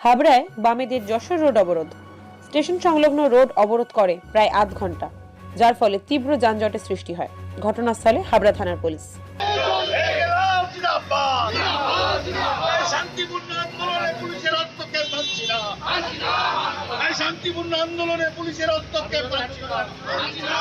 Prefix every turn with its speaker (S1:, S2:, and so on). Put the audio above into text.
S1: হাবড়ায় বামেদের যশোর রোড অবরোধ। স্টেশন সংলগ্ন রোড অবরোধ করে প্রায় আধ ঘণ্টা, যার ফলে তীব্র যানজটের সৃষ্টি হয়। ঘটনাস্থলে হাবড়া থানার পুলিশ।
S2: ইনকলাব জিন্দাবাদ এই শান্তিপূর্ণ আন্দোলনে পুলিশের হস্তক্ষেপ পাচ্ছি না